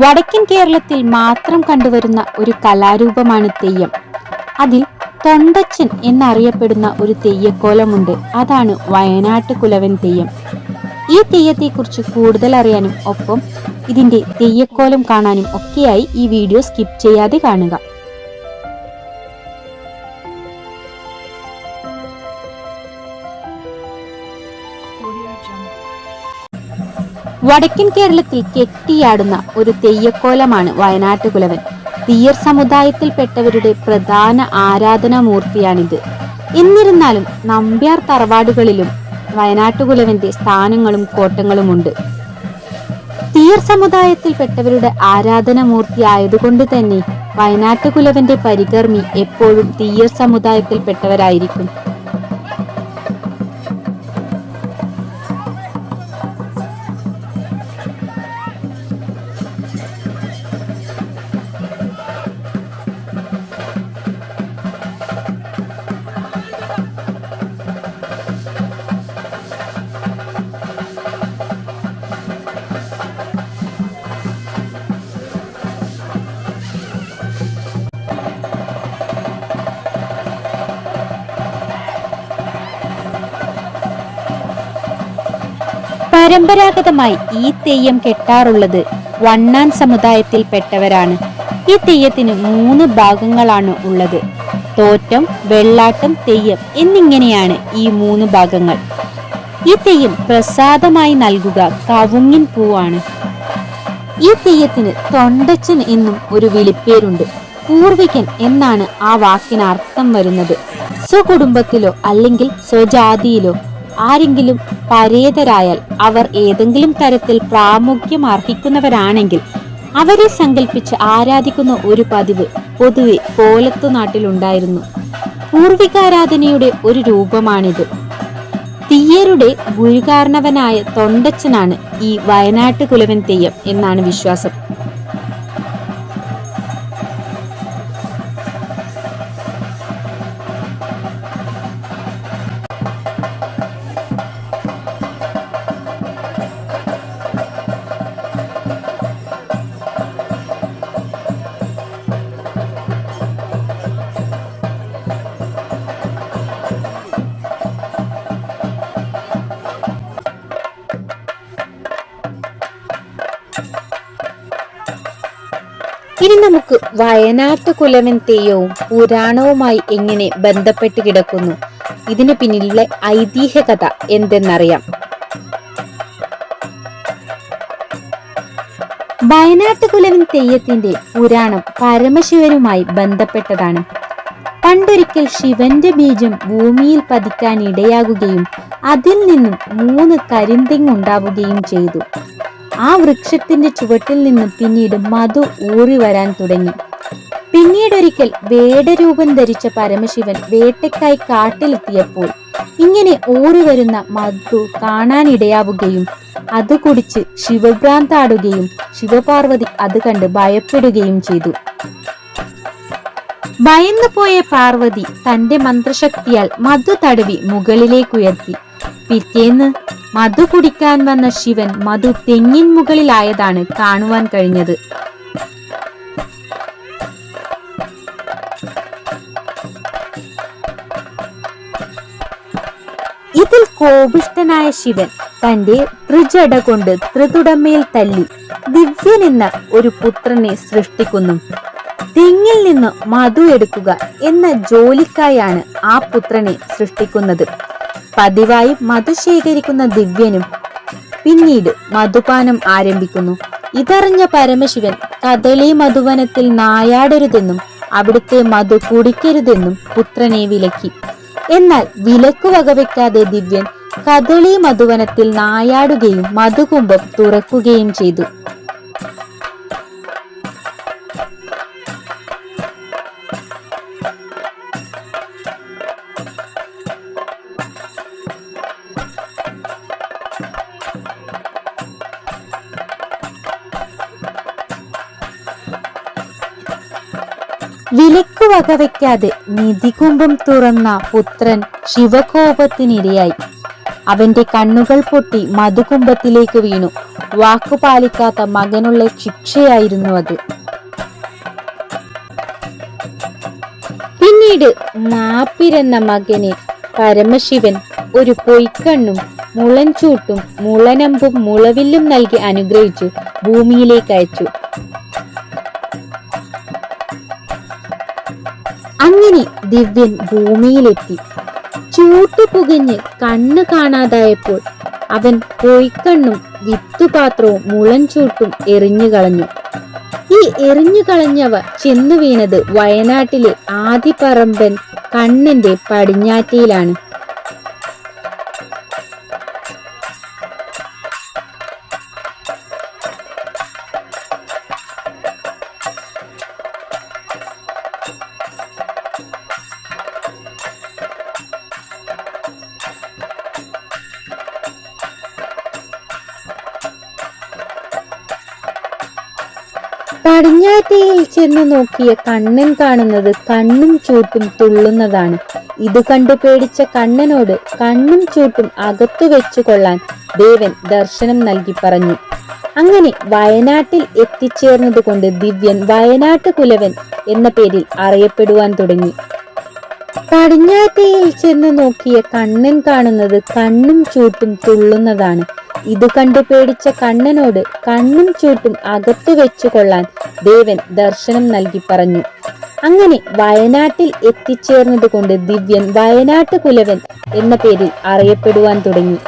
വടക്കൻ കേരളത്തിൽ മാത്രം കണ്ടുവരുന്ന ഒരു കലാരൂപമാണ് തെയ്യം. അതിൽ തൊണ്ടച്ചൻ എന്നറിയപ്പെടുന്ന ഒരു തെയ്യക്കോലമുണ്ട്. അതാണ് വയനാട്ട് കുലവൻ തെയ്യം. ഈ തെയ്യത്തെക്കുറിച്ച് കൂടുതൽ അറിയാനും ഒപ്പം ഇതിന്റെ തെയ്യക്കോലം കാണാനും ഒക്കെയായി ഈ വീഡിയോ സ്കിപ്പ് ചെയ്യാതെ കാണുക. വടക്കൻ കേരളത്തിൽ കെട്ടിയാടുന്ന ഒരു തെയ്യക്കോലമാണ് വയനാട്ടുകുലവൻ. തീയർ സമുദായത്തിൽപ്പെട്ടവരുടെ പ്രധാന ആരാധനാമൂർത്തിയാണിത്. എന്നിരുന്നാലും നമ്പ്യാർ തറവാടുകളിലും വയനാട്ടുകുലവന്റെ സ്ഥാനങ്ങളും കോട്ടങ്ങളുമുണ്ട്. തീയർ സമുദായത്തിൽപ്പെട്ടവരുടെ ആരാധനാമൂർത്തി ആയതുകൊണ്ട് തന്നെ വയനാട്ടുകുലവന്റെ പരികർമ്മി എപ്പോഴും തീയർ സമുദായത്തിൽപ്പെട്ടവരായിരിക്കും. പരമ്പരാഗതമായി ഈ തെയ്യം കെട്ടാറുള്ളത് വണ്ണാൻ സമുദായത്തിൽപ്പെട്ടവരാണ് ഈ തെയ്യത്തിന് മൂന്ന് ഭാഗങ്ങളാണ് ഉള്ളത്. തോറ്റം വെള്ളാട്ടം തെയ്യം എന്നിങ്ങനെയാണ് ഈ മൂന്ന് ഭാഗങ്ങൾ. ഈ തെയ്യം പ്രസാദമായി നൽകുക കവുങ്ങിൻ പൂവാണ്. ഈ തെയ്യത്തിന് തൊണ്ടച്ചൻ എന്നും ഒരു വിളിപ്പേരുണ്ട്. പൂർവികൻ എന്നാണ് ആ വാക്കിന് അർത്ഥം വരുന്നത്. സ്വകുടുംബത്തിലോ അല്ലെങ്കിൽ സ്വജാതിയിലോ ആരെങ്കിലും പരേതരായാൽ അവർ ഏതെങ്കിലും തരത്തിൽ പ്രാമുഖ്യം അർഹിക്കുന്നവരാണെങ്കിൽ അവരെ സങ്കല്പിച്ച് ആരാധിക്കുന്ന ഒരു പതിവ് പൊതുവെ കോലത്തു നാട്ടിലുണ്ടായിരുന്നു. പൂർവികാരാധനയുടെ ഒരു രൂപമാണിത്. തീയരുടെ ഗുരുകാരണവനായ തൊണ്ടച്ചനാണ് ഈ വയനാട്ട് കുലവൻ തെയ്യം എന്നാണ് വിശ്വാസം. ഇനി നമുക്ക് വയനാട്ട് കുലവൻ തെയ്യവും പുരാണവുമായി എങ്ങനെ ബന്ധപ്പെട്ട് കിടക്കുന്നു? ഇതിനു പിന്നിലെ ഐതിഹ്യ കഥ എന്തെന്നറിയാം. വയനാട്ട് കുലവൻ തെയ്യത്തിന്റെ പുരാണം പരമശിവനുമായി ബന്ധപ്പെട്ടതാണ്. പണ്ടൊരിക്കൽ ശിവന്റെ ബീജം ഭൂമിയിൽ പതിക്കാൻ ഇടയാകുകയും അതിൽ നിന്നും മൂന്ന് കരിന്തെങ്ങുണ്ടാവുകയും ചെയ്തു. ആ വൃക്ഷത്തിന്റെ ചുവട്ടിൽ നിന്നും പിന്നീട് മധു ഊറി വരാൻ തുടങ്ങി. പിന്നീടൊരിക്കൽ വേടരൂപം ധരിച്ച പരമശിവൻ വേട്ടയ്ക്കായി കാട്ടിലെത്തിയപ്പോൾ ഇങ്ങനെ ഊറി വരുന്ന മധു കാണാനിടയാവുകയും അത് കുടിച്ച് ശിവഭ്രാന്താടുകയും ശിവപാർവതി അത് കണ്ട് ഭയപ്പെടുകയും ചെയ്തു. ഭയന്നുപോയ പാർവതി തന്റെ മന്ത്രശക്തിയാൽ മധു തടവി മുകളിലേക്കുയർത്തി. പിറ്റേന്ന് മധു കുടിക്കാൻ വന്ന ശിവൻ മധു തെങ്ങിൻ മുകളിലായതാണ് കാണുവാൻ കഴിഞ്ഞത്. ഇതിൽ കോപിഷ്ടനായ ശിവൻ തന്റെ ത്രിജട കൊണ്ട് ത്രിതുടമയിൽ തല്ലി ദിവ്യൻ എന്ന ഒരു പുത്രനെ സൃഷ്ടിക്കുന്നു. തെങ്ങിൽ നിന്ന് മധു എടുക്കുക എന്ന ജോലിക്കായാണ് ആ പുത്രനെ സൃഷ്ടിക്കുന്നത്. പതിവായി മധു ശേഖരിക്കുന്ന ദിവ്യനും പിന്നീട് മധുപാനം ആരംഭിക്കുന്നു. ഇതറിഞ്ഞ പരമശിവൻ കദളി മധുവനത്തിൽ നായാടരുതെന്നും അവിടുത്തെ മധു കുടിക്കരുതെന്നും പുത്രനെ വിലക്കി. എന്നാൽ വിലക്ക് വകവെക്കാതെ ദിവ്യൻ കദളി മധുവനത്തിൽ നായാടുകയും മധുകുംഭം തുറക്കുകയും ചെയ്തു. വകവയ്ക്കാതെ നിധികുംഭം തുറന്ന പുത്രൻ ശിവകോപത്തിനിരയായി. അവന്റെ കണ്ണുകൾ പൊട്ടി മധുകുംഭത്തിലേക്ക് വീണു. വാക്കുപാലിക്കാത്ത മകനുള്ള ശിക്ഷയായിരുന്നു അത്. പിന്നീട് മാപ്പിരെന്ന മകനെ പരമശിവൻ ഒരു പൊയ്ക്കണ്ണും മുളൻചൂട്ടും മുളനമ്പും മുളവില്ലും നൽകി അനുഗ്രഹിച്ചു. ഭൂമിയിലേക്ക് അയച്ചു. അങ്ങനെ ദിവ്യൻ ഭൂമിയിലെത്തി. ചൂട്ടു പുകഞ്ഞ് കണ്ണ് കാണാതായപ്പോൾ അവൻ പൊയ്ക്കണ്ണും വിത്തുപാത്രവും മുളൻചൂട്ടും എറിഞ്ഞു കളഞ്ഞു. ഈ എറിഞ്ഞു കളഞ്ഞവ ചെന്നു വീണത് വയനാട്ടിലെ ആദിപറമ്പൻ കണ്ണന്റെ പടിഞ്ഞാറ്റയിലാണ്. പടിഞ്ഞാറ്റയിൽ ചെന്ന് നോക്കിയ കണ്ണൻ കാണുന്നത് കണ്ണും ചൂട്ടും തുള്ളുന്നതാണ്. ഇത് കണ്ടു പേടിച്ച കണ്ണനോട് കണ്ണും ചൂട്ടും അകത്തു വെച്ചു കൊള്ളാൻ ദേവൻ ദർശനം നൽകി പറഞ്ഞു. അങ്ങനെ വയനാട്ടിൽ എത്തിച്ചേർന്നതുകൊണ്ട് ദിവ്യൻ വയനാട്ട് കുലവൻ എന്ന പേരിൽ അറിയപ്പെടുവാൻ തുടങ്ങി. പടിഞ്ഞാറ്റയിൽ ചെന്ന് നോക്കിയ കണ്ണൻ കാണുന്നത് കണ്ണും ചൂട്ടും തുള്ളുന്നതാണ്. ഇത് കണ്ടു പേടിച്ച കണ്ണനോട് കണ്ണും ചൂട്ടും അകത്തു വെച്ചു കൊള്ളാൻ ദേവൻ ദർശനം നൽകി പറഞ്ഞു. അങ്ങനെ വയനാട്ടിൽ എത്തിച്ചേർന്നതുകൊണ്ട് ദിവ്യൻ വയനാട്ടു കുലവൻ എന്ന പേരിൽ അറിയപ്പെടുവാൻ തുടങ്ങി.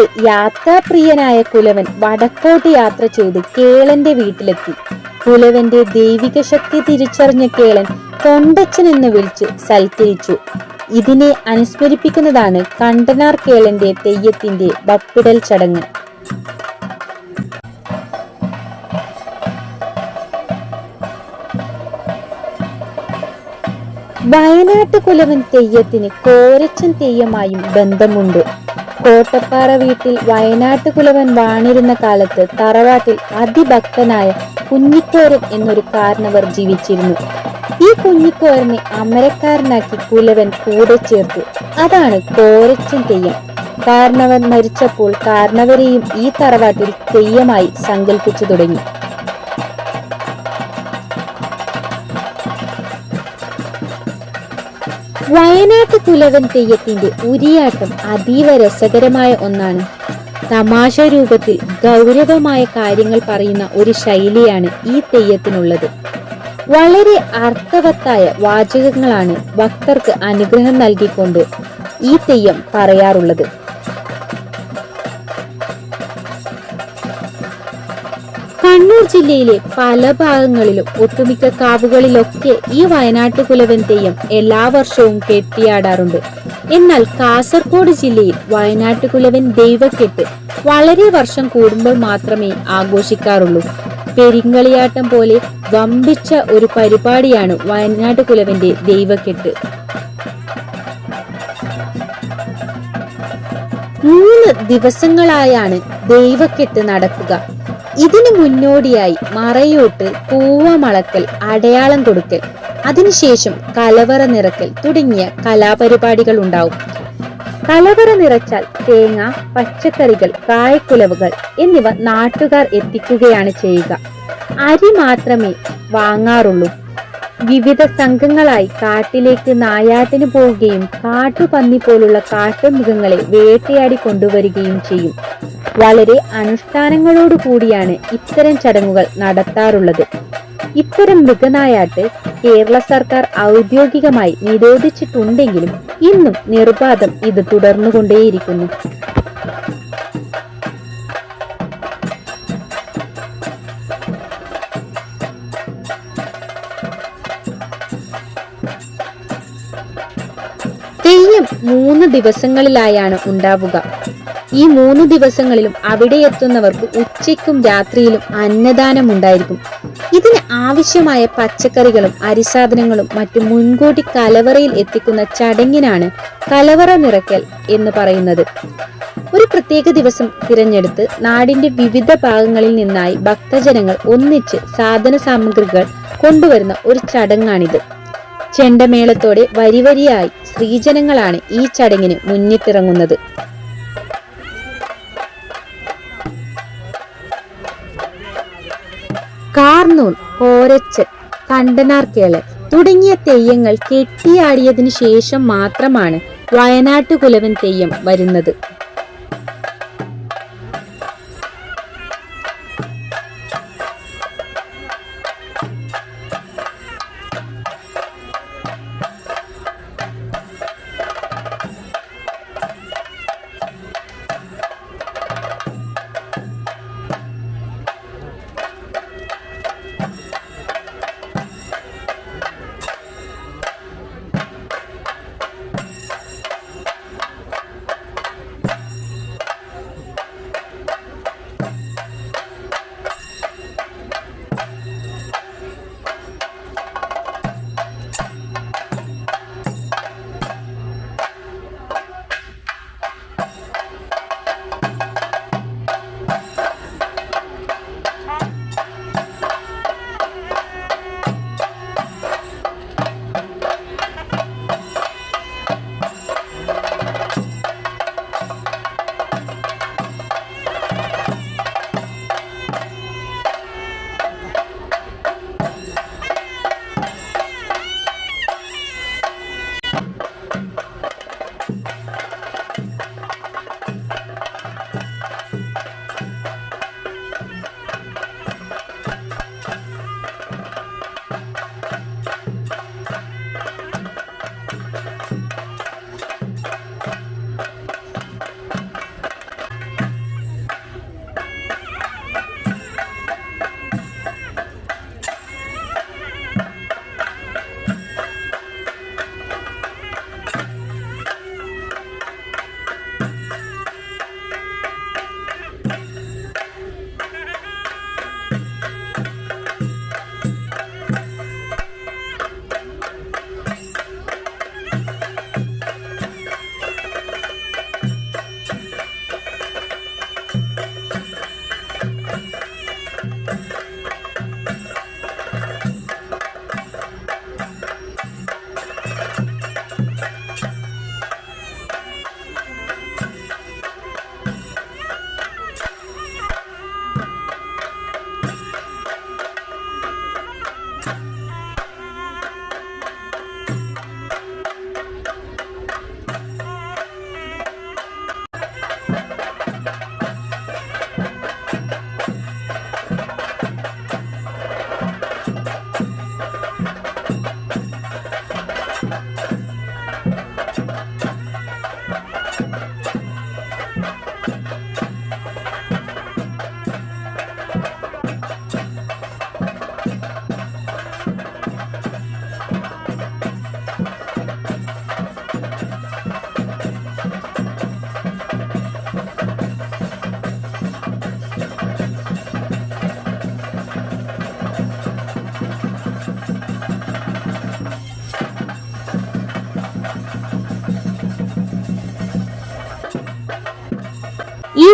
പിന്നീട് യാത്രാപ്രിയനായ കുലവൻ വടക്കോട്ട് യാത്ര ചെയ്ത് കേളന്റെ വീട്ടിലെത്തി. കുലവന്റെ ദൈവിക ശക്തി തിരിച്ചറിഞ്ഞ കേളൻ തൊണ്ടച്ചൻ എന്ന് വിളിച്ച് സൽക്കരിച്ചു. ഇതിനെ അനുസ്മരിപ്പിക്കുന്നതാണ് കണ്ടനാർ കേളന്റെ തെയ്യത്തിന്റെ ബപ്പിടൽ ചടങ്ങ്. വയനാട്ട് കുലവൻ തെയ്യത്തിന് കോരച്ചൻ തെയ്യമായും ബന്ധമുണ്ട്. കോട്ടപ്പാറ വീട്ടിൽ വയനാട്ട് കുലവൻ വാണിരുന്ന കാലത്ത് തറവാട്ടിൽ അതിഭക്തനായ കുഞ്ഞിക്കോരൻ എന്നൊരു കാരണവർ ജീവിച്ചിരുന്നു. ഈ കുഞ്ഞിക്കോരനെ അമരക്കാരനാക്കി കുലവൻ കൂടെ ചേർത്തു. അതാണ് കോരച്ചൻ തെയ്യം. കാരണവൻ മരിച്ചപ്പോൾ കാരണവരെയും ഈ തറവാട്ടിൽ തെയ്യമായി സങ്കല്പിച്ചു തുടങ്ങി. വയനാട്ട് കുലവൻ തെയ്യത്തിന്റെ ഉരിയാട്ടം അതീവ രസകരമായ ഒന്നാണ്. തമാശ രൂപത്തിൽ ഗൗരവമായ കാര്യങ്ങൾ പറയുന്ന ഒരു ശൈലിയാണ് ഈ തെയ്യത്തിനുള്ളത്. വളരെ അർത്ഥവത്തായ വാചകങ്ങളാണ് ഭക്തർക്ക് അനുഗ്രഹം നൽകിക്കൊണ്ട് ഈ തെയ്യം പറയാറുള്ളത്. കണ്ണൂർ ജില്ലയിലെ പല ഭാഗങ്ങളിലും ഒട്ടുമിക്ക കാവുകളിലൊക്കെ ഈ വയനാട്ടു കുലവൻ തെയ്യം എല്ലാ വർഷവും കെട്ടിയാടാറുണ്ട്. എന്നാൽ കാസർഗോഡ് ജില്ലയിൽ വയനാട്ടു കുലവൻ ദൈവക്കെട്ട് വളരെ വർഷം കൂടുമ്പോൾ മാത്രമേ ആഘോഷിക്കാറുള്ളൂ. പെരിങ്കളിയാട്ടം പോലെ വമ്പിച്ച ഒരു പരിപാടിയാണ് വയനാട്ടു കുലവന്റെ ദൈവക്കെട്ട്. മൂന്ന് ദിവസങ്ങളായാണ് ദൈവക്കെട്ട് നടക്കുക. ഇതിനു മുന്നോടിയായി മറയൂട്ട് പൂവമളക്കൽ അടയാളം കൊടുക്കൽ അതിനുശേഷം കലവറ നിറക്കൽ തുടങ്ങിയ കലാപരിപാടികൾ ഉണ്ടാവും കലവറ നിറച്ചാൽ തേങ്ങ പച്ചക്കറികൾ കായക്കുലവുകൾ എന്നിവ നാട്ടുകാർ എത്തിക്കുകയാണ് ചെയ്യുക. അരി മാത്രമേ വാങ്ങാറുള്ളൂ. വിവിധ സംഘങ്ങളായി കാട്ടിലേക്ക് നായാട്ടിന് പോവുകയും കാട്ടുപന്നി പോലുള്ള കാട്ടുമൃഗങ്ങളെ വേട്ടയാടി കൊണ്ടുവരികയും ചെയ്യും. വളരെ അനുഷ്ഠാനങ്ങളോടു കൂടിയാണ് ഇത്തരം ചടങ്ങുകൾ നടത്താറുള്ളത്. ഇത്തരം മൃഗനായാട്ട് കേരള സർക്കാർ ഔദ്യോഗികമായി നിരോധിച്ചിട്ടുണ്ടെങ്കിലും ഇന്നും നിർബാധം ഇത് തുടർന്നുകൊണ്ടേയിരിക്കുന്നു. മൂന്ന് ദിവസങ്ങളിലായാണ് ഉണ്ടാവുക. ഈ മൂന്ന് ദിവസങ്ങളിലും അവിടെ എത്തുന്നവർക്ക് ഉച്ചയ്ക്കും രാത്രിയിലും അന്നദാനം ഉണ്ടായിരിക്കും. ഇതിന് ആവശ്യമായ പച്ചക്കറികളും അരിസാധനങ്ങളും മറ്റും മുൻകൂട്ടി കലവറയിൽ എത്തിക്കുന്ന ചടങ്ങിനാണ് കലവറ നിറയ്ക്കൽ എന്ന് പറയുന്നത്. ഒരു പ്രത്യേക ദിവസം തിരഞ്ഞെടുത്ത് നാടിന്റെ വിവിധ ഭാഗങ്ങളിൽ നിന്നായി ഭക്തജനങ്ങൾ ഒന്നിച്ച് സാധന സാമഗ്രികൾ കൊണ്ടുവരുന്ന ഒരു ചടങ്ങാണിത്. ചെണ്ടമേളത്തോടെ വരിവരിയായി സ്ത്രീജനങ്ങളാണ് ഈ ചടങ്ങിന് മുന്നിട്ടിറങ്ങുന്നത്. കാർനൂൺ കോരച്ചൻ കണ്ടനാർക്കേൾ തുടങ്ങിയ തെയ്യങ്ങൾ കെട്ടിയാടിയതിനു ശേഷം മാത്രമാണ് വയനാട്ടുകുലവൻ തെയ്യം വരുന്നത്.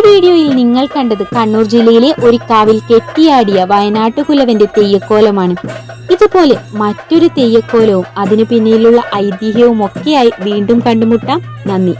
വീഡിയോയിൽ നിങ്ങൾ കണ്ടത് കണ്ണൂർ ജില്ലയിലെ ഒരു കാവിൽ കെട്ടിയാടിയ വയനാട്ടുകുലവന്റെ തെയ്യക്കോലമാണ്. ഇതുപോലെ മറ്റൊരു തെയ്യക്കോലവും അതിനു പിന്നിലുള്ള ഐതിഹ്യവും ഒക്കെയായി വീണ്ടും കണ്ടുമുട്ടാം. നന്ദി.